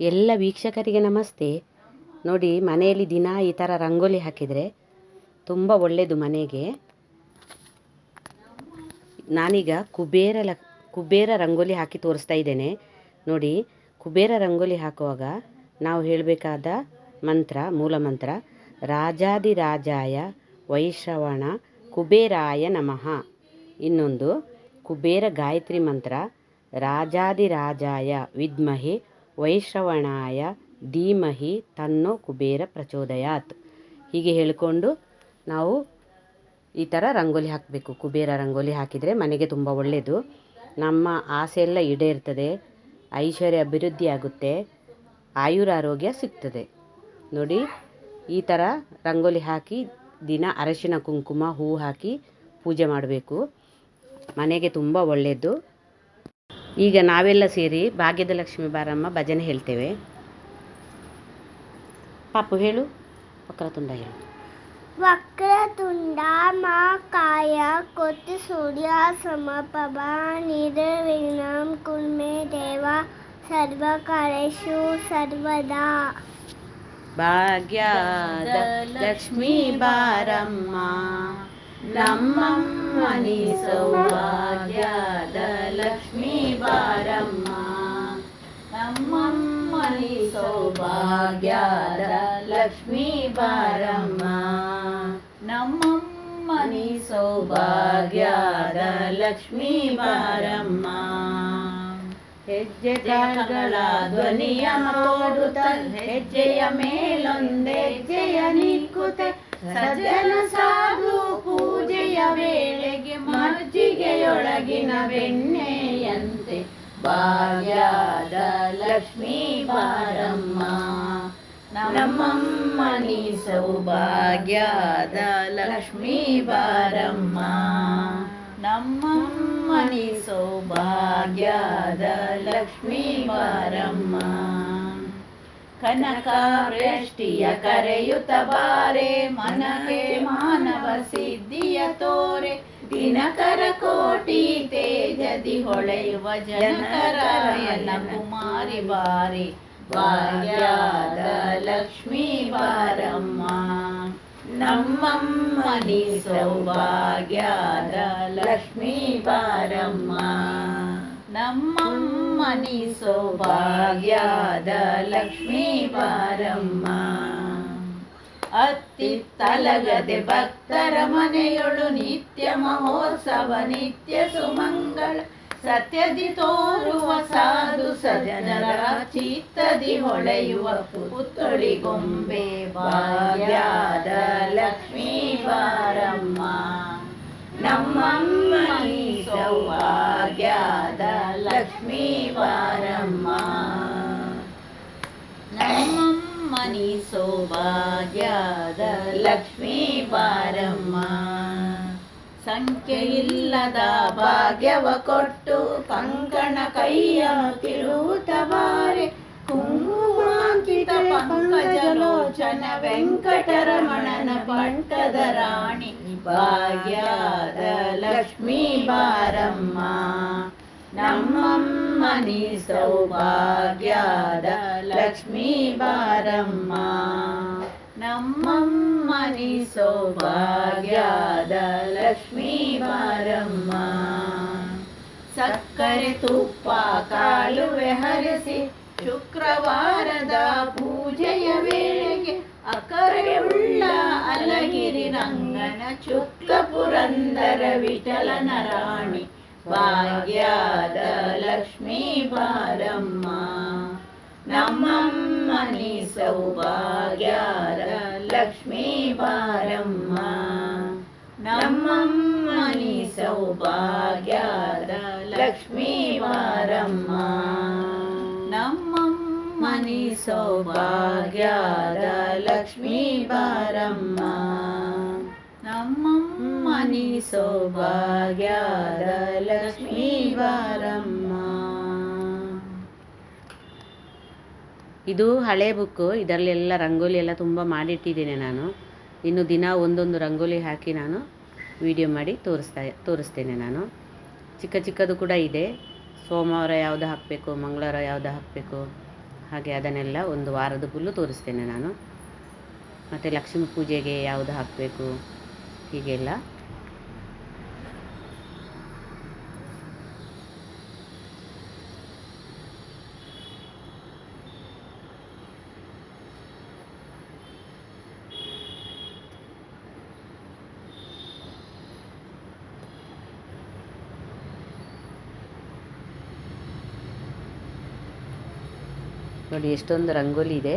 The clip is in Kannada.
ಎಲ್ಲ ವೀಕ್ಷಕರಿಗೆ ನಮಸ್ತೆ. ನೋಡಿ, ಮನೆಯಲ್ಲಿ ದಿನ ಈ ಥರ ರಂಗೋಲಿ ಹಾಕಿದರೆ ತುಂಬ ಒಳ್ಳೆಯದು ಮನೆಗೆ. ನಾನೀಗ ಕುಬೇರ ಕುಬೇರ ರಂಗೋಲಿ ಹಾಕಿ ತೋರಿಸ್ತಾ ಇದ್ದೇನೆ. ನೋಡಿ, ಕುಬೇರ ರಂಗೋಲಿ ಹಾಕುವಾಗ ನಾವು ಹೇಳಬೇಕಾದ ಮಂತ್ರ, ಮೂಲ ಮಂತ್ರ ರಾಜಾದಿರಾಜಾಯ ವೈಶ್ರವಣ ಕುಬೇರಾಯ ನಮಃ. ಇನ್ನೊಂದು, ಕುಬೇರ ಗಾಯತ್ರಿ ಮಂತ್ರ ರಾಜಾದಿರಾಜಾಯ ವಿದ್ಮಹೆ ವೈಶ್ರವಣಾಯ ಧೀಮಹಿ ತನ್ನೋ ಕುಬೇರ ಪ್ರಚೋದಯಾತ್. ಹೀಗೆ ಹೇಳಿಕೊಂಡು ನಾವು ಈ ಥರ ರಂಗೋಲಿ ಹಾಕಬೇಕು. ಕುಬೇರ ರಂಗೋಲಿ ಹಾಕಿದರೆ ಮನೆಗೆ ತುಂಬ ಒಳ್ಳೆಯದು ನಮ್ಮ ಆಸೆ ಎಲ್ಲ ಈಡೇರ್ತದೆ. ಐಶ್ವರ್ಯ ಅಭಿವೃದ್ಧಿ ಆಗುತ್ತೆ. ಆಯುರಾರೋಗ್ಯ ಸಿಗ್ತದೆ. ನೋಡಿ, ಈ ಥರ ರಂಗೋಲಿ ಹಾಕಿ ದಿನ ಅರಶಿನ ಕುಂಕುಮ ಹೂ ಹಾಕಿ ಪೂಜೆ ಮಾಡಬೇಕು. ಮನೆಗೆ ತುಂಬ ಒಳ್ಳೆಯದು ಈಗ ನಾವೆಲ್ಲ ಸೇರಿ ಭಾಗ್ಯದ ಲಕ್ಷ್ಮಿ ಬಾರಮ್ಮ ಭಜನೆ ಹೇಳ್ತೇವೆ. ಪಾಪು ಹೇಳು ವಕ್ರತುಂಡ ಹೇಳು. ವಕ್ರತುಂಡ ಮಾಕಾಯ ಕೊತ್ತು ಸೂರ್ಯ ಸಮಪ್ರಭ ನಿರ್ವಿಘ್ನಂ ಕುಲ್ಮೆ ದೇವ ಸರ್ವಕಾಲೇಷು ಸರ್ವದಾ. ಭಾಗ್ಯದ ಲಕ್ಷ್ಮೀ ಬಾರಮ್ಮ ನಮ್ಮಮ್ಮನಿ ಸೌಭಾಗ್ಯದ ಲಕ್ಷ್ಮೀ ಬಾರಮ್ಮ ನಮ್ಮಮ್ಮನಿ ಸೌಭಾಗ್ಯದ ಲಕ್ಷ್ಮೀ ಬಾರಮ್ಮ ಹೆಜ್ಜೆ ಜಾಗಗಳ ಧ್ವನಿಯ ಮಾಡುತ್ತ ಹೆಜ್ಜೆಯ ಮೇಲೊಂದೆಜ್ಜೆಯ ನಿಕ್ಕುತ್ತೆ. ಸಜ್ಜನ ಸಾಧು ಪೂಜೆಯ ವೇಳೆಗೆ ಮಜ್ಜಿಗೆಯೊಳಗಿನ ಬೆಣ್ಣೆಯಂತೆ. ಭಾಗ್ಯದ ಲಕ್ಷ್ಮೀ ಬಾರಮ್ಮ. ನಮ್ಮಮ್ಮನಿ ಸೌಭಾಗ್ಯದ ಲಕ್ಷ್ಮೀ ಬಾರಮ್ಮ. ನಮ್ಮಮ್ಮನಿ ಸೌಭಾಗ್ಯದ ಲಕ್ಷ್ಮೀ ಬಾರಮ್ಮ. ಕನಕ ವೃಷ್ಟಿಯ ಕರೆಯುತ್ತ ಬಾರೆ, ಮನಗೆ ಮಾನವ ಸಿದ್ಧಿಯ ತೋರೆ ದಿನಕರ ಕೋಟಿ ತೇಜದಿ ಹೊಳೆಯುವ ಜನಕರಾಯನ ಕುಮಾರಿ ಬಾರಿ. ಭಾಗ್ಯದ ಲಕ್ಷ್ಮೀ ಬಾರಮ್ಮ. ನಮ್ಮಮ್ಮನಿ ಸೌಭಾಗ್ಯದ ಲಕ್ಷ್ಮೀ ಬಾರಮ್ಮ. ನಮ್ಮಮ್ಮನಿ ಸೌಭಾಗ್ಯದ ಲಕ್ಷ್ಮೀ ಬಾರಮ್ಮ. ಅತ್ತಿ ತಲಗದೆ ಭಕ್ತರ ಮನೆಯೊಳು ನಿತ್ಯ ಮಹೋತ್ಸವ, ನಿತ್ಯ ಸುಮಂಗಳ ಸತ್ಯದಿ ತೋರುವ ಸಾಧು ಸಜನರ ಚಿತ್ತದಿ ಹೊಳೆಯುವ ಪುತ್ತೊಳಿಗೊಂಬೆ ಭಾಗ್ಯದ ಲಕ್ಷ್ಮೀ ಬಾರಮ್ಮ. ನಮ್ಮಮ್ಮ ಸೌಭಾಗ್ಯದ ಲಕ್ಷ್ಮೀ ಬಾರಮ್ಮ ನಮ್ಮಮ್ಮನಿ ಸೌಭಾಗ್ಯದ ಲಕ್ಷ್ಮೀ ಬಾರಮ್ಮ ಸಂಖ್ಯೆಯಿಲ್ಲದ ಭಾಗ್ಯವ ಕೊಟ್ಟು ಕಂಕಣ ಕೈಯ ತಿರುವುತ ಬಾರೆ. ಕುಂಕುಮಾಂಕಿತ ಪಂಕಜಲೋಚನ ವೆಂಕಟರಮಣನ ಪಂಟದ ರಾಣಿ ಭಾಗ್ಯದ ಲಕ್ಷ್ಮೀ ಬಾರಮ್ಮ ನಮ್ಮಮ್ಮನಿ ಸೌಭಾಗ್ಯದ ಲಕ್ಷ್ಮೀ ಬಾರಮ್ಮ. ನಮ್ಮಮ್ಮನಿ ಸೌಭಾಗ್ಯದ ಲಕ್ಷ್ಮೀ ಬಾರಮ್ಮ. ಸಕ್ಕರೆ ತುಪ್ಪ ಕಾಲುವೆ ಹರಿಸಿ ಶುಕ್ರವಾರದ ಪೂಜೆಯ ವೇಳೆಗೆ ಅಕರೆ ಉಳ್ಳ ಅಲಗಿರಿ ರಂಗನ ಚುಕ್ಕ ಪುರಂದರ ವಿಠಲನ ರಾಣಿ. ಭಾಗ್ಯದ ಲಕ್ಷ್ಮೀ ಬಾರಮ್ಮ ನಮ್ಮಮ್ಮನಿ ಸೌಭಾಗ್ಯದ ಲಕ್ಷ್ಮೀ ಬಾರಮ್ಮ ನಮ್ಮಮ್ಮನಿ ಸೌಭಾಗ್ಯದ ಲಕ್ಷ್ಮೀ ಬಾರಮ್ಮ ನಮ್ಮಮ್ಮನಿ ಸೌಭಾಗ್ಯದ ಲಕ್ಷ್ಮೀ ಬಾರಮ್ಮ ನಮ್ಮಮ್ಮನಿ ಸೌಭಾಗ್ಯದ ಲಕ್ಷ್ಮೀ ಬಾರಮ್ಮ ಇದು ಹಳೆ ಬುಕ್ಕು. ಇದರಲ್ಲೆಲ್ಲ ರಂಗೋಲಿ ಎಲ್ಲ ತುಂಬ ಮಾಡಿಟ್ಟಿದ್ದೇನೆ ನಾನು. ಇನ್ನು ದಿನ ಒಂದೊಂದು ರಂಗೋಲಿ ಹಾಕಿ ನಾನು ವಿಡಿಯೋ ಮಾಡಿ ತೋರಿಸ್ತಾ, ತೋರಿಸ್ತೇನೆ ನಾನು. ಚಿಕ್ಕ ಚಿಕ್ಕದು ಕೂಡ ಇದೆ. ಸೋಮವಾರ ಯಾವುದು ಹಾಕಬೇಕು, ಮಂಗಳವಾರ ಯಾವುದು ಹಾಕಬೇಕು, ಹಾಗೆ ಅದನ್ನೆಲ್ಲ ಒಂದು ವಾರದ ಫುಲ್ಲು ತೋರಿಸ್ತೇನೆ ನಾನು. ಮತ್ತು ಲಕ್ಷ್ಮೀ ಪೂಜೆಗೆ ಯಾವುದು ಹಾಕಬೇಕು, ಹೀಗೆಲ್ಲ. ನೋಡಿ ಎಷ್ಟೊಂದು ರಂಗೋಲಿ ಇದೆ.